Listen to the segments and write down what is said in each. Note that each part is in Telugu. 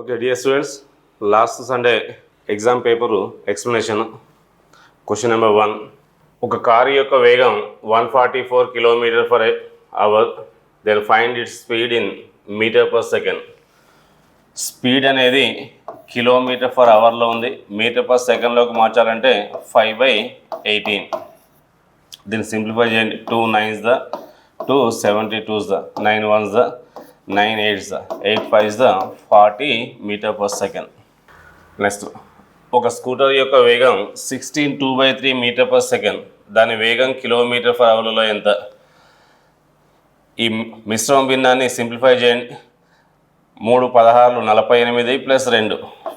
Okay dear students last Sunday exam paper explanation question number one ఒక కారు యొక్క వేగం one forty four kilometer per hour then find its speed in meter per second speed అనేది కిలోమీటర్ ఫర్ అవర్లో ఉంది. మీటర్ పర్ సెకండ్లోకి మార్చాలంటే ఫైవ్ బై ఎయిటీన్ దీన్ని సింప్లిఫై చేయండి. Two nines the two seventy twos the nine ones the nine eights the eight fives the forty meter per second. Next ఒక స్కూటర్ యొక్క వేగం sixteen two by three meter per second. దాని వేగం కిలోమీటర్ ఫర్ అవర్లో ఎంత? ఈ మిశ్రమ భిన్నాన్ని సింప్లిఫై చేయండి. మూడు పదహారులు నలభై ఎనిమిది ప్లస్ రెండు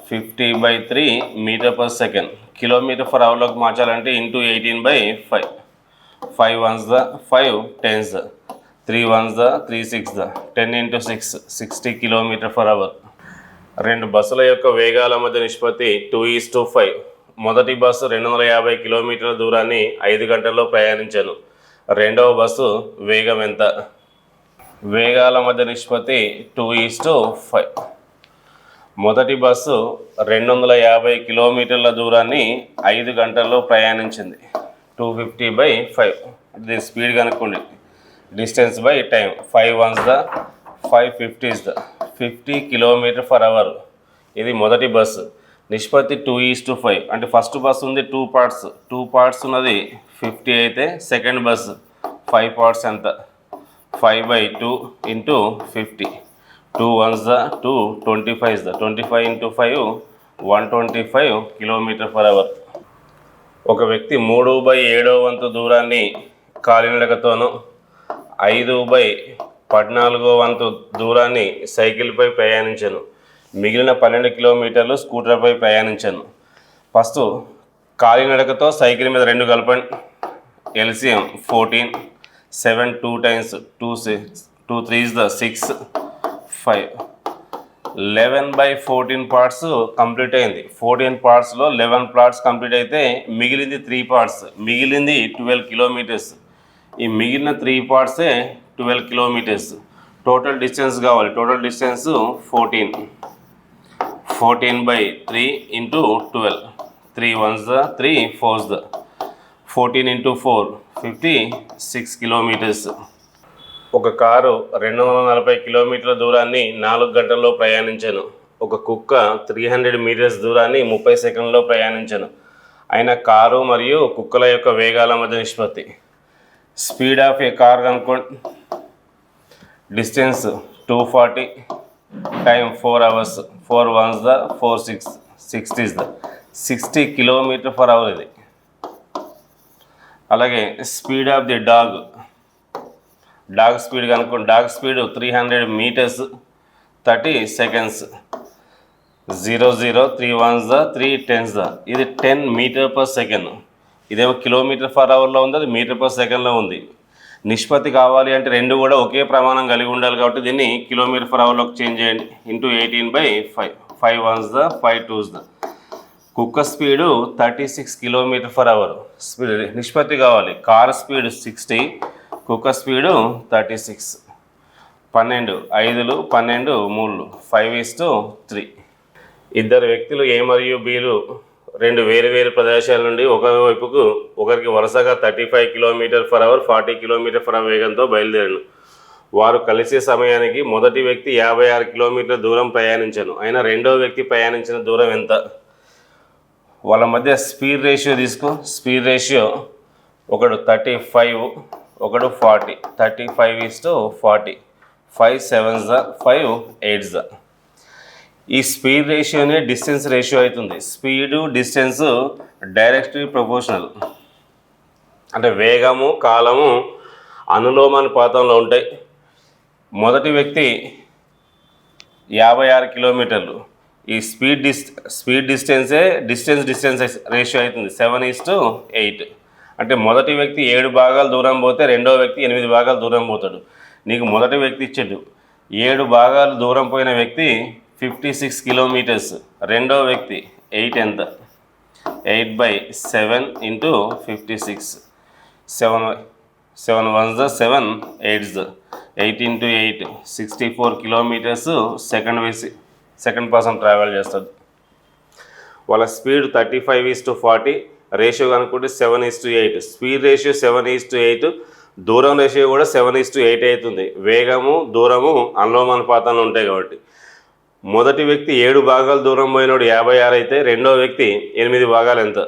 fifty by three meter per second. Kilometer per అవర్లోకి మార్చాలంటే into eighteen by five. Five ones the five tens the. Three ones the three sixes the. Ten into six sixty kilometer per hour. రెండు బస్సుల యొక్క వేగాల మధ్య నిష్పత్తి టూ ఈస్ టు ఫైవ్. మొదటి బస్సు రెండు వందల యాభై కిలోమీటర్ల దూరాన్ని ఐదు గంటల్లో ప్రయాణించాను. రెండవ బస్సు వేగం ఎంత? వేగాల మధ్య నిష్పత్తి టూ ఈస్ టు ఫైవ్. మొదటి బస్సు రెండు వందల యాభై కిలోమీటర్ల దూరాన్ని ఐదు గంటల్లో ప్రయాణించింది. Two fifty by five. దీని స్పీడ్ కనుక్కోండి. Distance by time. Five ones the five fifties the. Fifty kilometer per hour. ఇది మొదటి బస్సు నిష్పత్తి టూ ఈస్ టు ఫైవ్. అంటే ఫస్ట్ బస్సు ఉంది టూ పార్ట్స్. టూ పార్ట్స్ ఉన్నది ఫిఫ్టీ అయితే సెకండ్ బస్. ఫైవ్ పార్ట్స్ ఎంత? Five by two into fifty. Two ones the two twenty five the. Twenty five into five one twenty five kilometer per hour. ఒక వ్యక్తి మూడు బై ఏడో వంతు దూరాన్ని కాలినడకతోనూ ఐదు బై పద్నాలుగో వంతు దూరాన్ని సైకిల్పై ప్రయాణించాను. మిగిలిన పన్నెండు కిలోమీటర్లు స్కూటర్పై ప్రయాణించాను. ఫస్ట్ కాలినడకతో సైకిల్ మీద రెండు కలపండి LCM fourteen seven two times two six two threes the six five. Eleven by fourteen parts complete అయింది. ఫోర్టీన్ పార్ట్స్లో లెవెన్ పార్ట్స్ కంప్లీట్ అయితే మిగిలింది త్రీ పార్ట్స్. మిగిలింది ట్వెల్వ్ కిలోమీటర్స్. ఈ మిగిలిన త్రీ పార్ట్సే ట్వెల్వ్ కిలోమీటర్స్ టోటల్ డిస్టెన్స్ కావాలి. Total distance fourteen fourteen by three into twelve three ones the three fours the fourteen into four fifty six kilometers ఒక కారు రెండు వందల నలభై కిలోమీటర్ల దూరాన్ని నాలుగు గంటల్లో ప్రయాణించాను. ఒక కుక్క త్రీ హండ్రెడ్ మీటర్స్ దూరాన్ని ముప్పై సెకండ్లో ప్రయాణించాను. అయిన కారు మరియు కుక్కల యొక్క వేగాల మధ్య నిష్పత్తి. స్పీడ్ ఆఫ్ ఏ కార్ కనుక్కోండి distance two forty time four hours four ones the four six sixties the. Sixty kilometer per hour ఇది. అలాగే speed of the dog. Dog speed కనుక్కోండి. Dog speed three hundred meters thirty seconds zero zero three ones the three tens the. ఇది టెన్ మీటర్ పర్ సెకండ్ ఇదేమో కిలోమీటర్ ఫర్ అవర్లో ఉంది అది మీటర్ పర్ సెకండ్లో ఉంది. నిష్పత్తి కావాలి అంటే రెండు కూడా ఒకే ప్రమాణం కలిగి ఉండాలి కాబట్టి దీన్ని కిలోమీటర్ ఫర్ అవర్లోకి చేంజ్ చేయండి. Into eighteen by five five ones the five twos the. కుక్క speed thirty six kilometer per hour. Speed నిష్పత్తి కావాలి. కార్ స్పీడ్ సిక్స్టీ కుక్క స్పీడు థర్టీ సిక్స్. పన్నెండు ఐదులు పన్నెండు మూడు ఫైవ్ ఇస్ టు త్రీ. ఇద్దరు వ్యక్తులు ఏ మరియు బీలు రెండు వేరు వేరు ప్రదేశాల నుండి ఒకవైపుకు ఒకరికి వరుసగా thirty five kilometer per hour forty kilometer per hour వేగంతో బయలుదేరాను వారు కలిసే సమయానికి మొదటి వ్యక్తి యాభై ఆరు కిలోమీటర్ల దూరం ప్రయాణించాను. అయినా రెండో వ్యక్తి ప్రయాణించిన దూరం ఎంత? వాళ్ళ మధ్య స్పీడ్ రేషియో తీసుకో. స్పీడ్ రేషియో ఒకడు థర్టీ ఫైవ్ ఒకడు forty. Thirty five is to forty. Five sevens five eights ఈ స్పీడ్ రేషియోనే డిస్టెన్స్ రేషియో అవుతుంది. Speed distance directly proportional. అంటే వేగము కాలము అనులోమానుపాతంలో ఉంటాయి. మొదటి వ్యక్తి యాభై ఆరు కిలోమీటర్లు. ఈ స్పీడ్ డిస్ స్పీడ్ డిస్టెన్సే డిస్టెన్స్ డిస్టెన్స్ రేషియో అవుతుంది. Seven is to eight. అంటే మొదటి వ్యక్తి ఏడు భాగాలు దూరం పోతే రెండో వ్యక్తి ఎనిమిది భాగాలు దూరం పోతాడు. నీకు మొదటి వ్యక్తి ఇచ్చాడు. ఏడు భాగాలు దూరం పోయిన వ్యక్తి ఫిఫ్టీ సిక్స్ కిలోమీటర్స్ రెండో వ్యక్తి ఎయిట్ ఎంత? Eight by seven into fifty six seven seven ones the seven eights eight into eight sixty four kilometers second వేసి సెకండ్ పర్సన్ ట్రావెల్ చేస్తుంది వాళ్ళ speed thirty five is to forty ratio కనుక్కుంటే seven is to eight speed ratio seven is to eight దూరం రేషియో కూడా సెవెన్ ఈస్ టు ఎయిట్ అవుతుంది. వేగము దూరము అనులోమానుపాతంలో ఉంటాయి కాబట్టి. మొదటి వ్యక్తి ఏడు భాగాలు దూరం పోయినోడు యాభై ఆరు అయితే రెండో వ్యక్తి ఎనిమిది భాగాలు ఎంత?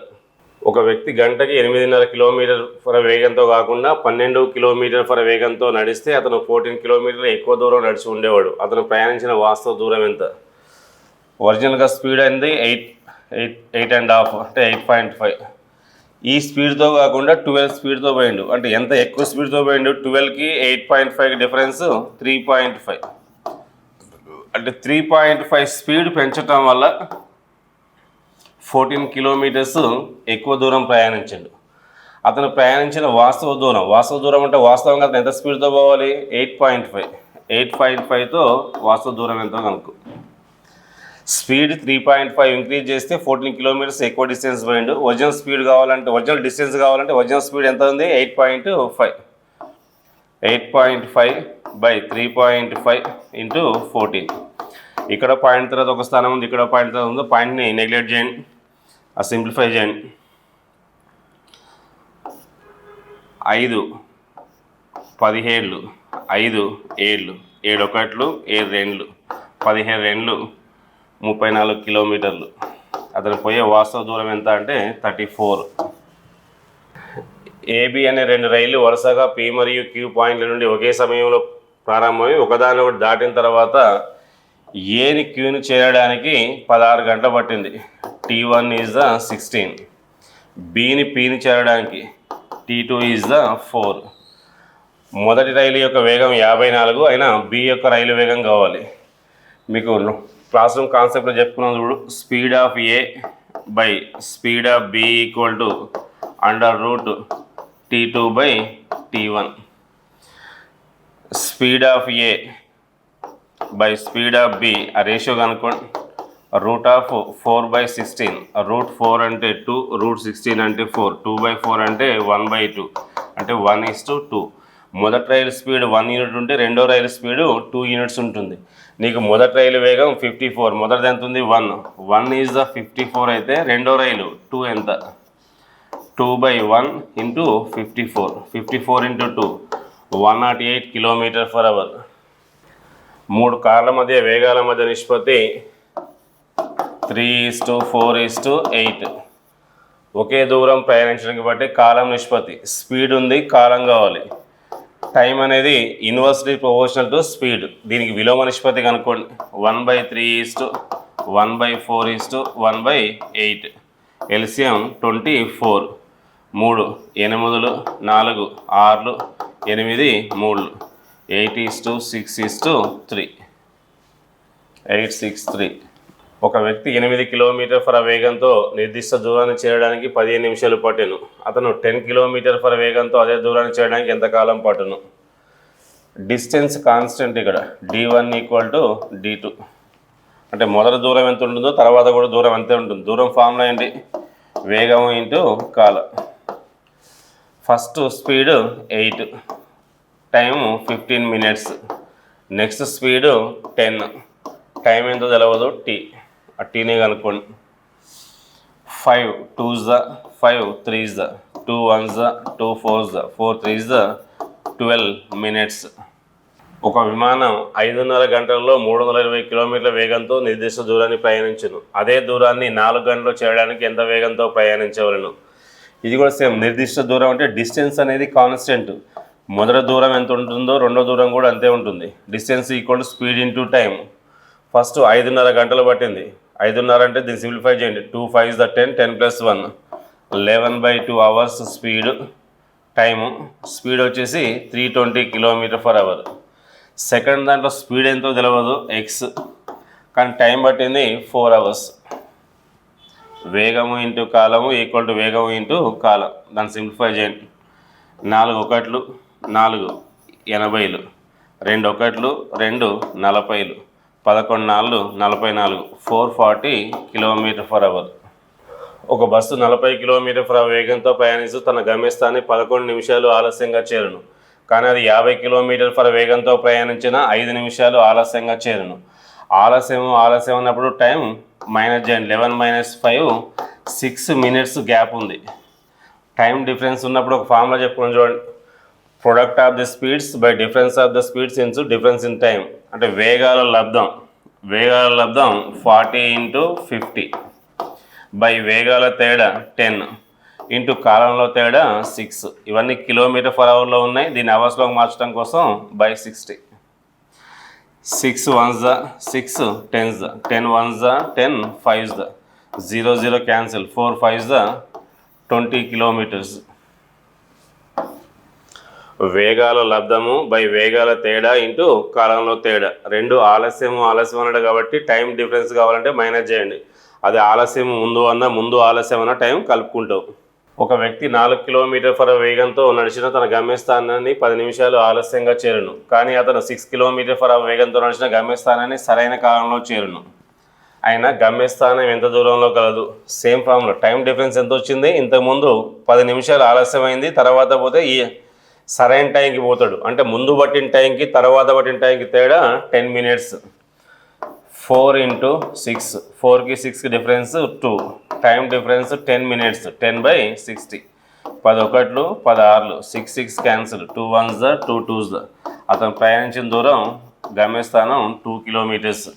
ఒక వ్యక్తి గంటకి ఎనిమిదిన్నర కిలోమీటర్ ఫర్ వేగంతో కాకుండా పన్నెండు కిలోమీటర్ ఫర్ వేగంతో నడిస్తే అతను ఫోర్టీన్ కిలోమీటర్ ఎక్కువ దూరం నడిచి ఉండేవాడు. అతను ప్రయాణించిన వాస్తవ దూరం ఎంత? ఒరిజినల్గా స్పీడ్ అయింది eight eight eight and half అంటే ఎయిట్ పాయింట్ ఫైవ్. ఈ స్పీడ్తో కాకుండా ట్వెల్వ్ స్పీడ్తో పోయిండు. అంటే ఎంత ఎక్కువ స్పీడ్తో పోయిండు? ట్వెల్వ్కి eight point five difference three point five. అంటే త్రీ పాయింట్ ఫైవ్ స్పీడ్ పెంచటం వల్ల ఫోర్టీన్ కిలోమీటర్స్ ఎక్కువ దూరం ప్రయాణించాడు. అతను ప్రయాణించిన వాస్తవ దూరం వాస్తవ దూరం అంటే వాస్తవంగా అతను ఎంత స్పీడ్తో పోవాలి? Eight point five eight point ఫైవ్తో వాస్తవ దూరం ఎంతో కనుక్కో. Speed three point five increase చేస్తే ఫోర్టీన్ కిలోమీటర్స్ ఎక్కువ డిస్టెన్స్ పోయిండు. ఒరిజినల్ స్పీడ్ కావాలంటే ఒరిజినల్ డిస్టెన్స్ కావాలంటే ఒరిజినల్ స్పీడ్ ఎంత ఉంది? Eight point five eight point five by three point five into fourteen. ఇక్కడ పాయింట్ తర్వాత ఒక స్థానం ఉంది ఇక్కడ పాయింట్ తర్వాత ఉంది. పాయింట్ని నెగ్లెక్ట్ చేయండి ఆ సింప్లిఫై చేయండి. ఐదు పదిహేళ్ళు ఐదు ఏళ్ళు ఏడు ఒకట్లు ఏడు రెండ్లు పదిహేను రెండ్లు ముప్పై నాలుగు కిలోమీటర్లు. అతను పోయే వాస్తవ దూరం ఎంత అంటే థర్టీ ఫోర్. ఏబి అనే రెండు రైళ్ళు వరుసగా పి మరియు క్యూ పాయింట్ల నుండి ఒకే సమయంలో ప్రారంభమై ఒకదాని ఒకటి దాటిన తర్వాత ఏని క్యూని చేరడానికి పదహారు గంటలు పట్టింది. T one is the sixteen బీని పీని చేరడానికి T two is the four మొదటి రైలు యొక్క వేగం యాభై నాలుగు అయినా బి యొక్క రైలు వేగం కావాలి. మీకు క్లాస్ రూమ్ కాన్సెప్ట్లో చెప్పుకున్నాం చూడు. Speed of A by speed of B equal to under root T two by T one speed of A by speed of B ఆ రేషియో కనుక్కోండి. Root of four by sixteen root four అంటే టూ రూట్ సిక్స్టీన్ అంటే ఫోర్ టూ బై ఫోర్ అంటే వన్ బై టూ అంటే వన్ ఈస్ టు టూ. మొదటి రైలు స్పీడ్ వన్ యూనిట్ ఉంటే రెండో రైలు స్పీడ్ టూ యూనిట్స్ ఉంటుంది. నీకు మొదటి రైలు వేగం ఫిఫ్టీ ఫోర్ మొదటిది ఎంత ఉంది? One. One is the fifty four అయితే రెండో రైలు టూ ఎంత? Two by one into fifty four fifty four into two. One naught eight kilometre per hour మూడు కార్ల మధ్య వేగాల మధ్య నిష్పత్తి. Three is to four is to eight ఒకే దూరం ప్రయాణించడానికి బట్టి కాలం నిష్పత్తి. స్పీడ్ ఉంది కాలం కావాలి. టైం అనేది ఇన్వర్స్లీ ప్రపోర్షనల్ టు స్పీడ్. దీనికి విలోమ నిష్పత్తి కనుక్కోండి. One by three is to one by four is to one by eight LCM twenty four మూడు ఎనిమిదిలు నాలుగు ఆరులు ఎనిమిది మూడు eight is to six is to three. Eight six three. ఒక వ్యక్తి ఎనిమిది కిలోమీటర్ ఫర్ వేగంతో నిర్దిష్ట దూరాన్ని చేరడానికి పదిహేను నిమిషాలు పట్టును. అతను టెన్ కిలోమీటర్ ఫర్ వేగంతో అదే దూరాన్ని చేయడానికి ఎంతకాలం పట్టును? డిస్టెన్స్ కాన్స్టెంట్ ఇక్కడ. D one equal to D two. అంటే మొదటి దూరం ఎంత ఉంటుందో తర్వాత కూడా దూరం అంతే ఉంటుంది. దూరం ఫామ్లో ఏంటి? వేగం ఇంటూ కాలం. First speed eight time fifteen minutes. Next speed ten time ఎంతో తెలవదు టీ ఆ టీనే కనుక్కోండి. Five twos the five threes the two ones the two fours the four threes the twelve minutes. ఒక విమానం ఐదున్నర గంటల్లో మూడు వందల ఇరవై కిలోమీటర్ల వేగంతో నిర్దిష్ట దూరాన్ని ప్రయాణించను. అదే దూరాన్ని నాలుగు గంటలు చేయడానికి ఎంత వేగంతో ప్రయాణించవలను? ఇది కూడా సేమ్. నిర్దిష్ట దూరం అంటే డిస్టెన్స్ అనేది కాన్స్టెంట్. మొదటి దూరం ఎంత ఉంటుందో రెండో దూరం కూడా అంతే ఉంటుంది. Distance equal to speed into time first ఐదున్నర గంటలు పట్టింది. ఐదున్నర అంటే దీన్ని సింప్లిఫై చేయండి. Two five the ten ten plus one eleven by two hours speed time speed వచ్చేసి three twenty kilometre per hour second దాంట్లో స్పీడ్ ఎంతో తెలియదు ఎక్స్ కానీ టైం పట్టింది ఫోర్ అవర్స్ వేగము ఇంటూ కాలము ఈక్వల్ టు వేగము ఇంటూ కాలం. దాన్ని సింప్లిఫై చేయండి. నాలుగు ఒకట్లు నాలుగు ఎనభైలు రెండు ఒకట్లు రెండు నలభైలు పదకొండు నాలుగు నలభై నాలుగు four forty kilometre per hour. ఒక బస్సు నలభై కిలోమీటర్ ఫర్ అవర్ వేగంతో ప్రయాణిస్తూ తన గమ్యస్థాన్ని పదకొండు నిమిషాలు ఆలస్యంగా చేరును. కానీ అది యాభై కిలోమీటర్ ఫర్ వేగంతో ప్రయాణించిన ఐదు నిమిషాలు ఆలస్యంగా చేరును. ఆలస్యం ఆలస్యం అన్నప్పుడు టైం మైనస్ చేయండి eleven minus five six minutes gap ఉంది. టైం డిఫరెన్స్ ఉన్నప్పుడు ఒక ఫార్ములా చెప్పుకుని చూడండి. Product of the speeds by difference of the speeds is difference in time అంటే వేగాల లబ్ధం వేగాల లబ్ధం ఫార్టీ ఇంటూ ఫిఫ్టీ బై వేగాల తేడా టెన్ ఇంటూ కాలంలో తేడా సిక్స్ ఇవన్నీ కిలోమీటర్ ఫర్ అవర్లో ఉన్నాయి. దీన్ని అవర్స్లోకి మార్చడం కోసం by sixty six ones the six tens the ten ones the ten fives the. Zero zero cancel four fives the twenty kilometres. వేగాల లబ్ధము బై వేగాల తేడా ఇంటూ కాలంలో తేడా. రెండు ఆలస్యం ఆలస్యం అన్నాడు కాబట్టి టైం డిఫరెన్స్ కావాలంటే మైనస్ చేయండి. అది ఆలస్యం ముందు అన్న ముందు ఆలస్యం అన్న టైం కలుపుకుంటాం. ఒక వ్యక్తి నాలుగు కిలోమీటర్ ఫర్ వేగంతో నడిచిన తన గమ్యస్థానాన్ని పది నిమిషాలు ఆలస్యంగా చేరును. కానీ అతను సిక్స్ కిలోమీటర్ ఫర్ వేగంతో నడిచిన గమ్యస్థానాన్ని సరైన కాలంలో చేరును. అయినా గమ్యస్థానం ఎంత దూరంలో కలదు? సేమ్ ఫామ్లో. టైం డిఫరెన్స్ ఎంత వచ్చింది? ఇంతకుముందు పది నిమిషాలు ఆలస్యమైంది తర్వాత పోతే ఈ సరైన టైంకి పోతాడు. అంటే ముందు పట్టిన టైంకి తర్వాత పట్టిన టైంకి తేడా ten minutes four into six. ఫోర్కి సిక్స్కి difference two. Time difference ten minutes. Ten by sixty. పదొకట్లు పదహారులు. Six six cancel. Two ones the two twos the అతను ప్రయాణించిన దూరం గమ్యస్థానం టూ కిలోమీటర్స్.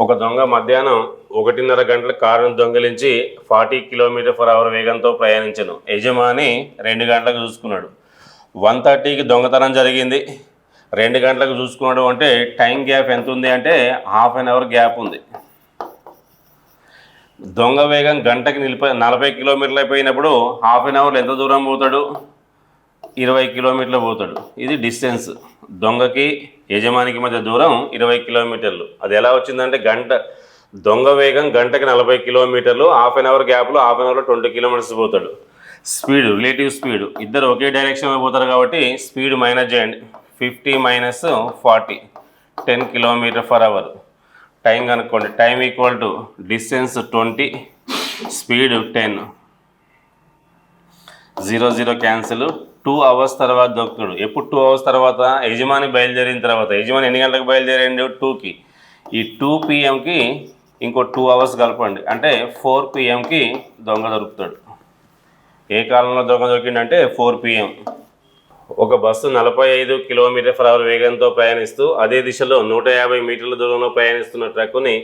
ఒక దొంగ మధ్యాహ్నం ఒకటిన్నర గంటల కారును దొంగిలించి ఫార్టీ కిలోమీటర్ ఫర్ అవర్ వేగంతో ప్రయాణించను. యజమాని రెండు గంటలకు చూసుకున్నాడు. వన్ థర్టీకి దొంగతనం జరిగింది. రెండు గంటలకు చూసుకున్నాడు అంటే టైం గ్యాప్ ఎంత ఉంది అంటే హాఫ్ అన్ అవర్ గ్యాప్ ఉంది. దొంగ వేగం గంటకి నిలిప నలభై కిలోమీటర్లు అయిపోయినప్పుడు హాఫ్ అన్ అవర్లో ఎంత దూరం పోతాడు? ఇరవై కిలోమీటర్లు పోతాడు. ఇది డిస్టెన్స్. దొంగకి యజమానికి మధ్య దూరం ఇరవై కిలోమీటర్లు. అది ఎలా వచ్చిందంటే గంట దొంగ వేగం గంటకి నలభై కిలోమీటర్లు హాఫ్ అన్ అవర్ గ్యాప్లో హాఫ్ అన్ అవర్లో ట్వంటీ కిలోమీటర్స్ పోతాడు. Speed relative speed. ఇద్దరు ఒకే డైరెక్షన్లో పోతారు కాబట్టి స్పీడ్ మైనస్ చేయండి. Fifty minus forty. Ten kilometre per hour time కనుక్కోండి. Time equal to distance twenty speed ten zero zero cancel two hours తర్వాత దొరుకుతాడు ఎప్పుడు టూ అవర్స్ తర్వాత? యజమాని బయలుదేరిన తర్వాత. యజమాని ఎన్ని గంటలకు బయలుదేరండి? టూకి ఈ టూ పిఎంకి ఇంకో టూ అవర్స్ కలపండి. అంటే ఫోర్ పిఎంకి దొంగ దొరుకుతాడు. ఏ కాలంలో దొంగ దొరికిందంటే ఫోర్ పిఎం ఒక బస్సు నలభై ఐదు కిలోమీటర్ ఫర్ అవర్ వేగంతో ప్రయాణిస్తూ అదే దిశలో నూట యాభై మీటర్ల దూరంలో ప్రయాణిస్తున్న ట్రక్కుని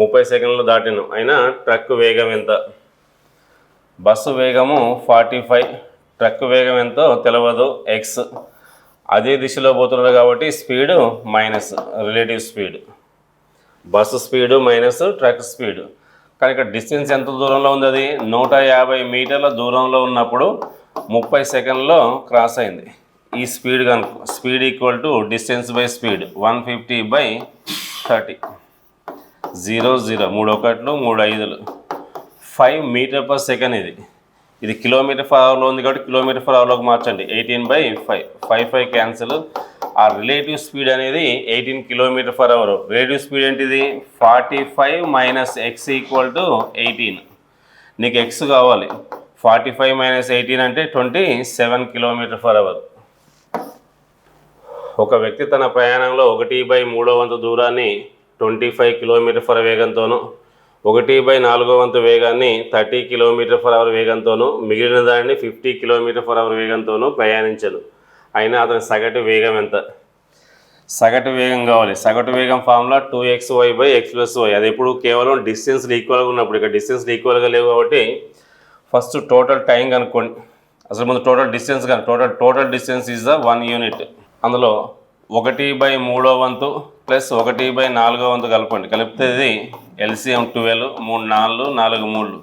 ముప్పై సెకండ్లు దాటిను. అయినా ట్రక్ వేగం ఎంత? బస్సు వేగము ఫార్టీ ఫైవ్ ట్రక్ వేగం ఎంతో తెలియదు ఎక్స్ అదే దిశలో పోతున్నారు కాబట్టి speed minus relative speed. Bus speed minus truck speed. కానీ ఇక్కడ డిస్టెన్స్ ఎంత దూరంలో ఉంది అది? నూట యాభై మీటర్ల దూరంలో ఉన్నప్పుడు ముప్పై సెకండ్లో క్రాస్ అయింది. ఈ స్పీడ్ కనుక speed equal to distance by speed one fifty by thirty. Zero zero. మూడు ఒకట్లు మూడు ఐదులు ఫైవ్ మీటర్ పర్ సెకండ్ ఇది. ఇది కిలోమీటర్ ఫర్ అవర్లో ఉంది కాబట్టి కిలోమీటర్ ఫర్ అవర్లోకి మార్చండి. Eighteen by five. Five five cancel. ఆ రిలేటివ్ స్పీడ్ అనేది eighteen kilometre per hour. Relative speed ఏంటిది? Forty five minus X equal to eighteen. నీకు ఎక్స్ కావాలి. ఫార్టీ ఫైవ్ మైనస్ ఎయిటీన్ అంటే twenty seven kilometre per hour. ఒక వ్యక్తి తన ప్రయాణంలో ఒకటి బై మూడో వంతు దూరాన్ని ట్వంటీ ఫైవ్ కిలోమీటర్ ఫర్ వేగంతోనూ ఒకటి బై నాలుగో వంతు వేగాన్ని థర్టీ కిలోమీటర్ ఫర్ అవర్ వేగంతోనూ మిగిలిన దాన్ని ఫిఫ్టీ కిలోమీటర్ ఫర్ అవర్ వేగంతోనూ ప్రయాణించను. అయినా అతని సగటు వేగం ఎంత? సగటు వేగం కావాలి. సగటు వేగం ఫామ్లో two X Y by X plus Y. అది ఎప్పుడు కేవలం డిస్టెన్స్ ఈక్వల్గా ఉన్నప్పుడు ఇక్కడ డిస్టెన్స్ ఈక్వల్గా లేవు కాబట్టి ఫస్ట్ టోటల్ టైం కనుక్కోండి. అసలు ముందు టోటల్ డిస్టెన్స్ కానీ total total distance is the one unit. అందులో ఒకటి బై మూడో వంతు ప్లస్ ఒకటి బై నాలుగో వంతు కలపండి. కలిపితే ఇది ఎల్సిఎం ట్వెల్వ్ మూడు నాలుగు నాలుగు మూడు.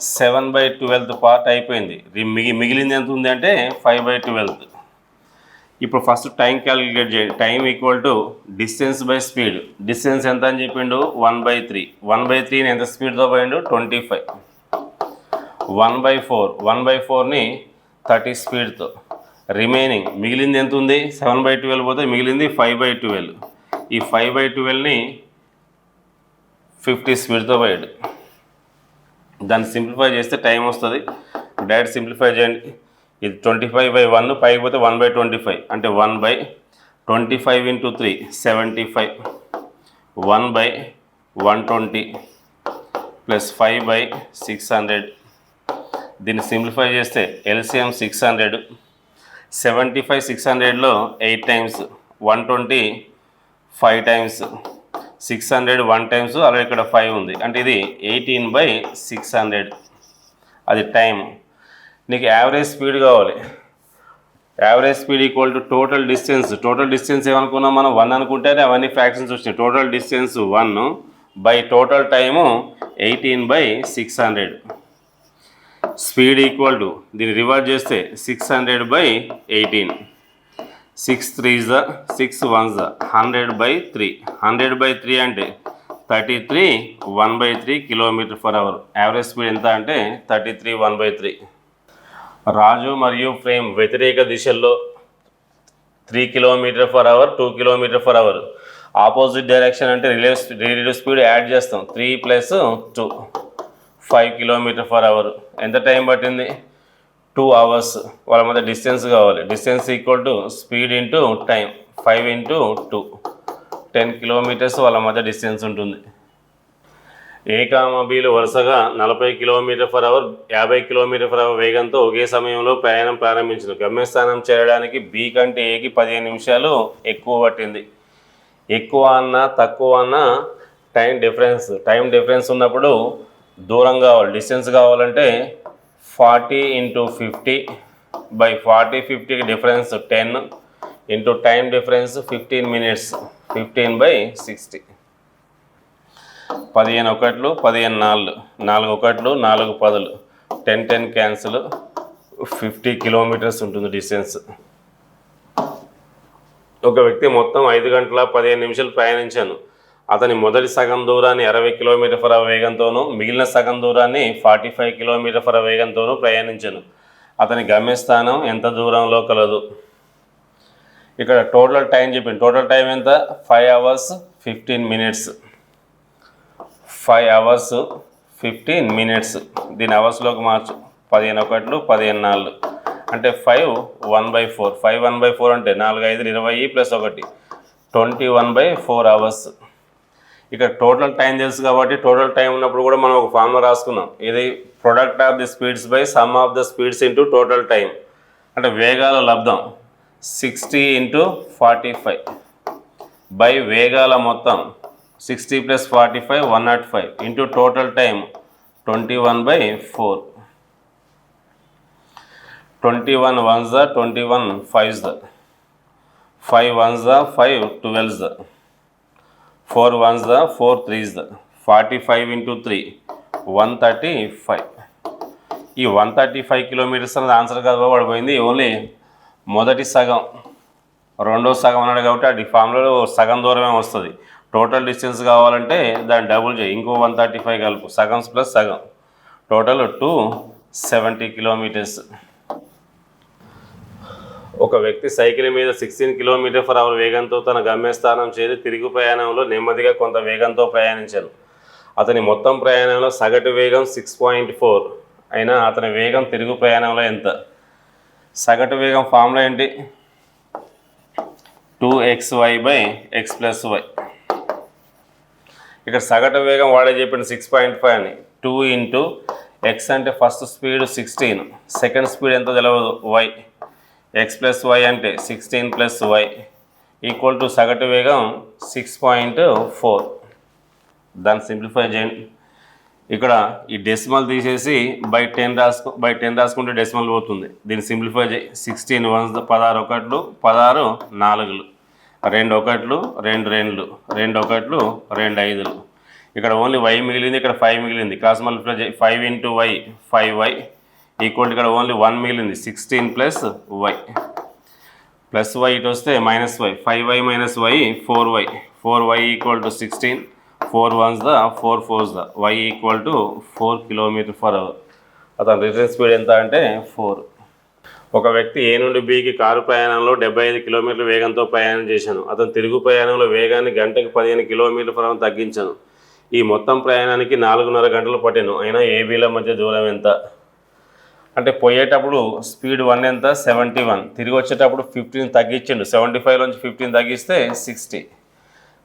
సెవెన్ బై ట్వెల్త్ పార్ట్ అయిపోయింది. మిగి మిగిలింది ఎంత ఉంది అంటే ఫైవ్ బై ట్వెల్త్. ఇప్పుడు ఫస్ట్ టైం క్యాలిక్యులేట్ చేయండి. Time equal to distance by speed. Distance ఎంత అని చెప్పిండు? One by three. One by త్రీని ఎంత స్పీడ్తో పోయిండు? Twenty five. One by four. One by ఫోర్ని thirty స్పీడ్తో. రిమైనింగ్ మిగిలింది ఎంత ఉంది సెవెన్ బై ట్వెల్వ్ పోతే మిగిలింది ఫైవ్ బై ట్వెల్వ్ ఈ ఫైవ్ బై ట్వెల్వ్ని ఫిఫ్టీ స్పీడ్తో పోయాడు. దాన్ని సింప్లిఫై చేస్తే టైం వస్తుంది. డైరెక్ట్ సింప్లిఫై చేయండి. ఇది ట్వంటీ ఫైవ్ బై వన్ పైకి పోతే వన్ బై ట్వంటీ ఫైవ్ అంటే one by twenty five into three seventy five one by one twenty plus five by six hundred దీన్ని సింప్లిఫై చేస్తే LCM six hundred seventy five six హండ్రెడ్లో eight times one twenty five times six hundred one times అలాగే ఇక్కడ ఫైవ్ ఉంది. అంటే ఇది ఎయిటీన్ బై సిక్స్ హండ్రెడ్. అది టైం నీకు యావరేజ్ స్పీడ్ కావాలి. Average speed equal to total distance. Total distance ఏమనుకున్నాం మనం? వన్ అనుకుంటేనే అవన్నీ ఫ్యాక్షన్స్ వచ్చినాయి. Total distance one by total time eighteen by six hundred. Speed equal to దీన్ని రివర్స్ చేస్తే six hundred by eighteen. Six three జ సిక్స్ వన్ జ hundred by three. Hundred by three అంటే thirty three one by three kilometre per hour. Average speed ఎంత అంటే thirty three one by three. Raju మరియు ఫ్రేమ్ వ్యతిరేక దిశల్లో three kilometre per hour two kilometre per hour. Opposite direction అంటే రిలే రిలేటివ్ స్పీడ్ యాడ్ చేస్తాం. Three plus two. Five kilometre per hour ఎంత టైం పట్టింది? టూ అవర్స్ వాళ్ళ మధ్య డిస్టెన్స్ కావాలి. Distance equal to speed into time five into two ten kilometres వాళ్ళ మధ్య డిస్టెన్స్ ఉంటుంది. ఏ కామబీలు వరుసగా నలభై కిలోమీటర్ ఫర్ అవర్ యాభై కిలోమీటర్ ఫర్ అవర్ వేగంతో ఒకే సమయంలో ప్రయాణం ప్రారంభించింది. గమ్యస్థానం చేరడానికి బి కంటే ఏకి పదిహేను నిమిషాలు ఎక్కువ పట్టింది. ఎక్కువ అన్నా తక్కువ అన్నా టైం డిఫరెన్స్ టైం డిఫరెన్స్ ఉన్నప్పుడు దూరం కావాలి డిస్టెన్స్ కావాలంటే forty into fifty by forty ఫిఫ్టీకి difference ten into time difference fifteen minutes fifteen by sixty. పదిహేను ఒకట్లు పదిహేను నాలుగు నాలుగు ఒకట్లు నాలుగు పదులు. Ten ten cancel fifty kilometres ఉంటుంది డిస్టెన్స్. ఒక వ్యక్తి మొత్తం ఐదు గంటల పదిహేను నిమిషాలు ప్రయాణించాను. అతని మొదటి సగం దూరాన్ని అరవై కిలోమీటర్ ఫర్ వేగంతోనూ మిగిలిన సగం దూరాన్ని ఫార్టీ ఫైవ్ కిలోమీటర్ ఫర్ వేగంతోనూ ప్రయాణించాను. అతని గమ్యస్థానం ఎంత దూరంలో కలదు. ఇక్కడ టోటల్ టైం చెప్పింది టోటల్ టైం ఎంత? Five hours fifteen minutes. Five hours fifteen minutes. దీని అవర్స్లోకి మార్చు. పదిహేను ఒకట్లు పదిహేను నాలుగు అంటే five one by four. Five one by four అంటే నాలుగు ఐదు ఇరవై ప్లస్ ఒకటి. Twenty one by four hours. ఇక్కడ టోటల్ టైం తెలుసు కాబట్టి టోటల్ టైం ఉన్నప్పుడు కూడా మనం ఒక ఫార్ములా రాసుకున్నాం ఇది product of the speeds by sum of the speeds into total time అంటే వేగాల లబ్ధం sixty into forty five by వేగాల మొత్తం sixty plus forty five one naught five into total time twenty one by four twenty one ones the twenty one fives the five ones the five twelves the four ones the four threes the. Forty five into three one thirty five. ఈ వన్ థర్టీ ఫైవ్ కిలోమీటర్స్ అనేది ఆన్సర్ కాదు పడిపోయింది ఓన్లీ మొదటి సగం. రెండో సగం అన్నాడు కాబట్టి ఆ ఫామ్లో సగం దూరమే వస్తుంది. టోటల్ డిస్టెన్స్ కావాలంటే దాన్ని డబుల్ చేయి. ఇంకో వన్ థర్టీ ఫైవ్ కలుపు. సగం ప్లస్ సగం. టోటల్ టూ సెవెంటీ కిలోమీటర్స్ ఒక వ్యక్తి సైకిల్ మీద సిక్స్టీన్ కిలోమీటర్ ఫర్ అవర్ వేగంతో తన గమ్యస్థానం చేరి తిరుగు ప్రయాణంలో నెమ్మదిగా కొంత వేగంతో ప్రయాణించాను అతని మొత్తం ప్రయాణంలో సగటు వేగం సిక్స్ పాయింట్ ఫోర్ అయినా అతని వేగం తిరుగు ప్రయాణంలో ఎంత? సగటు వేగం ఫామ్లో ఏంటి? Two X Y by X plus Y ఇక్కడ సగటు వేగం వాడే చెప్పింది సిక్స్ పాయింట్ ఫైవ్ అని. టూ ఇంటూ ఎక్స్ అంటే first speed sixteen second speed ఎంతో తెలియదు వై ఎక్స్ ప్లస్ వై అంటే sixteen plus Y equal to సగటు వేగం సిక్స్ పాయింట్ ఫోర్ దాన్ని సింప్లిఫై చేయండి. ఇక్కడ ఈ డెసిమల్ తీసేసి బై టెన్ రాసుకో బై టెన్ రాసుకుంటే డెసిమల్ పోతుంది. దీన్ని సింప్లిఫై చేయి. సిక్స్టీన్ వన్స్ పదహారు ఒకట్లు పదహారు నాలుగులు. రెండు ఒకట్లు రెండు రెండులు. రెండు ఒకట్లు రెండు ఐదులు. ఇక్కడ ఓన్లీ వై మిగిలింది ఇక్కడ ఫైవ్ మిగిలింది. క్రాస్ మల్టిప్లై చేయి. Five into Y five Y equal ఇక్కడ ఓన్లీ వన్ మిగిలింది. Sixteen plus Y. Plus Y ఇటు వస్తే minus Y. Five Y minus Y four Y. Four Y equal to sixteen. Four ones the four fours the. Y equal to four kilometre per hour. అతని రిటర్న్ స్పీడ్ ఎంత అంటే ఫోర్. ఒక వ్యక్తి ఏ నుండి బికి కారు ప్రయాణంలో డెబ్బై ఐదు కిలోమీటర్ల వేగంతో ప్రయాణం చేశాను. అతను తిరుగు ప్రయాణంలో వేగాన్ని గంటకు పదిహేను కిలోమీటర్ల ఫర్ తగ్గించాను. ఈ మొత్తం ప్రయాణానికి నాలుగున్నర గంటలు పట్టాను. అయినా ఏబీల మధ్య దూరం ఎంత? అంటే పోయేటప్పుడు స్పీడ్ వన్ ఎంత? Seventy one. తిరిగి వచ్చేటప్పుడు ఫిఫ్టీన్ తగ్గించిండు. సెవెంటీ ఫైవ్ నుంచి ఫిఫ్టీన్ తగ్గిస్తే సిక్స్టీ.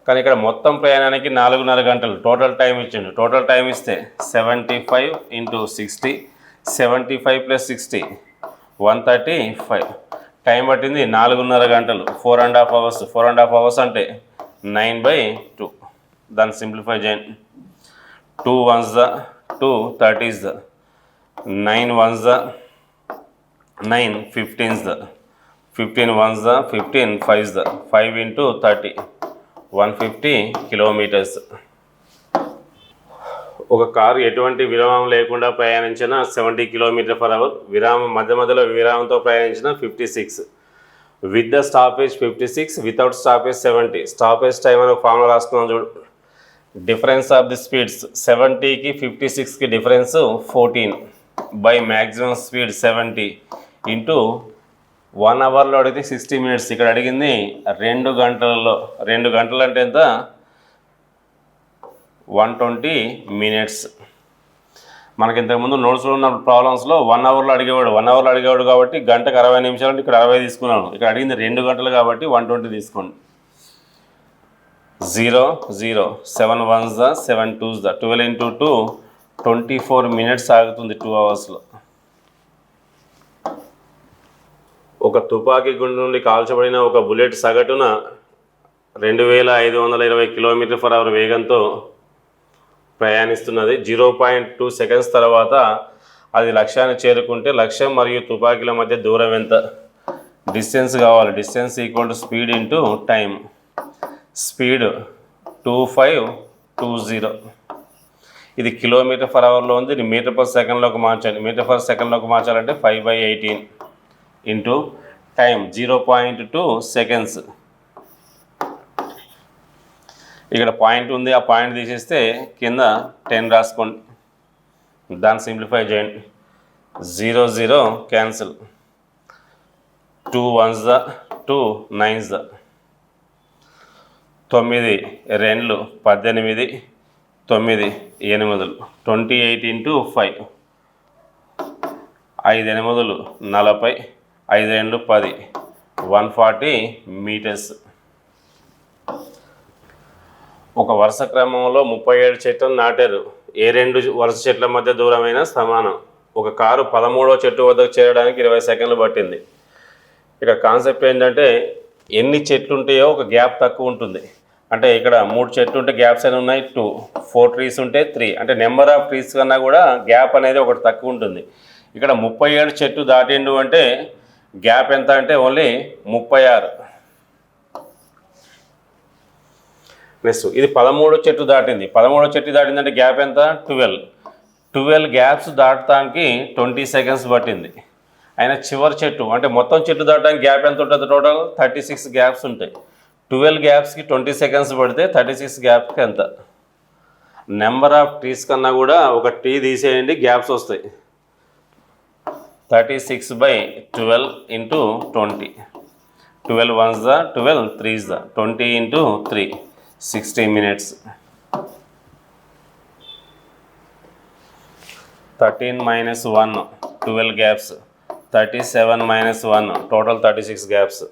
కానీ ఇక్కడ మొత్తం ప్రయాణానికి నాలుగున్నర గంటలు. టోటల్ టైం ఇచ్చిండు. టోటల్ టైం ఇస్తే seventy five into sixty. Seventy five plus sixty one thirty five. Time పట్టింది నాలుగున్నర గంటలు. Four and half hours. Four and half hours అంటే నైన్ బై టూ. దాన్ని సింప్లిఫై చేయండి. Two ones the two thirties the. Nine ones the nine fifteens the fifteen ones the fifteen fives the five into thirty one fifty kilometres. ఒక కారు ఎటువంటి విరామం లేకుండా ప్రయాణించిన సెవెంటీ కిలోమీటర్ పర్ అవర్ విరామం మధ్య మధ్యలో విరామంతో ప్రయాణించిన fifty six. With the stoppage fifty six without stoppage seventy. Stoppage time అని ఒక ఫార్ములా రాస్తున్నాం చూడు. డిఫరెన్స్ ఆఫ్ ది స్పీడ్స్ సెవెంటీకి ఫిఫ్టీ సిక్స్కి difference fourteen. By maximum speed seventy into one అవర్లో అడిగితే సిక్స్టీ మినిట్స్ ఇక్కడ అడిగింది రెండు గంటలలో రెండు గంటలు అంటే ఎంత? వన్ ట్వంటీ మినిట్స్ మనకి ఇంతకుముందు నోట్స్లో ఉన్న ప్రాబ్లమ్స్లో వన్ అవర్లో అడిగేవాడు వన్ అవర్లో అడిగేవాడు కాబట్టి గంటకు అరవై నిమిషాలు అంటే ఇక్కడ అరవై తీసుకున్నాను. ఇక్కడ అడిగింది రెండు గంటలు కాబట్టి వన్ ట్వంటీ తీసుకోండి. Zero zero seven ones the seven twos the twelve into two twenty four minutes ఆగుతుంది టూ అవర్స్లో. ఒక తుపాకీ గుండు నుండి కాల్చబడిన ఒక బుల్లెట్ సగటున రెండు వేల ఐదు వందల ఇరవై కిలోమీటర్ ఫర్ అవర్ వేగంతో ప్రయాణిస్తున్నది. జీరో పాయింట్ టూ సెకండ్స్ తర్వాత అది లక్ష్యాన్ని చేరుకుంటే లక్ష్యం మరియు తుపాకీల మధ్య దూరం ఎంత? డిస్టెన్స్ కావాలి. Distance equal to speed into time speed two five two zero. ఇది కిలోమీటర్ ఫర్ అవర్లో ఉంది. ఇది మీటర్ పర్ సెకండ్లోకి మార్చండి. మీటర్ పర్ సెకండ్లోకి మార్చాలంటే five by eighteen into time zero point two seconds ఇక్కడ పాయింట్ ఉంది. ఆ పాయింట్ తీసేస్తే కింద టెన్ రాసుకోండి. దాన్ని సింప్లిఫై చేయండి. Zero zero cancel two ones the two nines the తొమ్మిది రెండు పద్దెనిమిది తొమ్మిది ఎనిమిదిలు. Twenty eight into five. ఐదు ఎనిమిదిలు నలభై. ఐదు రెండు పది. One forty metres. ఒక వరుస క్రమంలో ముప్పై ఏడు చెట్లను నాటారు. ఏ రెండు వరుస చెట్ల మధ్య దూరమైన సమానం. ఒక కారు పదమూడో చెట్టు వద్దకు చేరడానికి ఇరవై సెకండ్లు పట్టింది. ఇక్కడ కాన్సెప్ట్ ఏంటంటే ఎన్ని చెట్లు ఉంటాయో ఒక గ్యాప్ తక్కువ ఉంటుంది. అంటే ఇక్కడ మూడు చెట్లు ఉంటే గ్యాప్స్ అని ఉన్నాయి టూ ఫోర్ ట్రీస్ ఉంటే త్రీ అంటే నెంబర్ ఆఫ్ ట్రీస్ కన్నా కూడా గ్యాప్ అనేది ఒకటి తక్కువ ఉంటుంది. ఇక్కడ ముప్పై ఏడు చెట్టు దాటిండు అంటే గ్యాప్ ఎంత అంటే ఓన్లీ ముప్పై ఆరు. నెక్స్ట్ ఇది పదమూడో చెట్టు దాటింది. పదమూడో చెట్టు దాటిందంటే గ్యాప్ ఎంత? ట్వెల్వ్ ట్వెల్వ్ గ్యాప్స్ దాటడానికి ట్వంటీ సెకండ్స్ పట్టింది. అయినా చివరి చెట్టు అంటే మొత్తం చెట్టు దాటడానికి గ్యాప్ ఎంత ఉంటుంది టోటల్ థర్టీ సిక్స్ గ్యాప్స్ ఉంటాయి. ట్వెల్వ్ గ్యాప్స్కి ట్వంటీ సెకండ్స్ పడితే థర్టీ సిక్స్ గ్యాప్కి ఎంత? నెంబర్ ఆఫ్ టీస్ కన్నా కూడా ఒక టీ తీసేయండి గ్యాప్స్ వస్తాయి. Thirty six by twelve into twenty. Twelve ones the twelve threes the. Twenty into three sixty minutes. Thirteen minus one twelve gaps. Thirty seven minus one total thirty six gaps.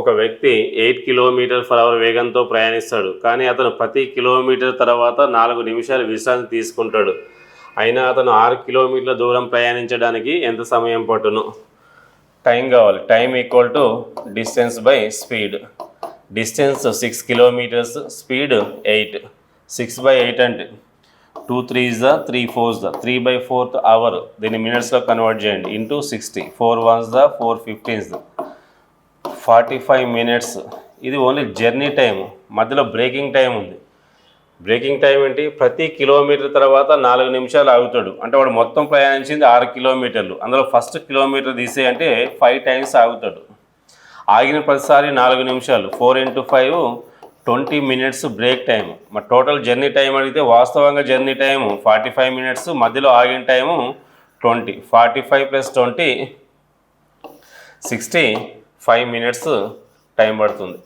ఒక వ్యక్తి ఎయిట్ కిలోమీటర్ ఫర్ అవర్ వేగంతో ప్రయాణిస్తాడు కానీ అతను ప్రతి కిలోమీటర్ తర్వాత నాలుగు నిమిషాలు విశ్రాంతి తీసుకుంటాడు. అయినా అతను ఆరు కిలోమీటర్ల దూరం ప్రయాణించడానికి ఎంత సమయం పట్టును? టైం కావాలి. Time equal to distance by speed distance six kilometres speed eight six by eight అంటే two threes the three fours the three by fourth hour దీన్ని మినిట్స్లో కన్వర్ట్ చేయండి. Into sixty four ones the four fifteens the forty five minutes ఇది ఓన్లీ జర్నీ టైం మధ్యలో బ్రేకింగ్ టైం ఉంది. బ్రేకింగ్ టైం ఏంటి? ప్రతి కిలోమీటర్ తర్వాత నాలుగు నిమిషాలు ఆగుతాడు. అంటే వాడు మొత్తం ప్రయాణించింది ఆరు కిలోమీటర్లు అందులో ఫస్ట్ కిలోమీటర్ తీసే అంటే ఫైవ్ టైమ్స్ ఆగుతాడు. ఆగిన ప్రతిసారి నాలుగు నిమిషాలు. Four into five twenty minutes break time మరి టోటల్ జర్నీ టైం అడిగితే వాస్తవంగా journey time forty five minutes మధ్యలో ఆగిన time twenty forty five plus twenty sixty five minutes time పడుతుంది.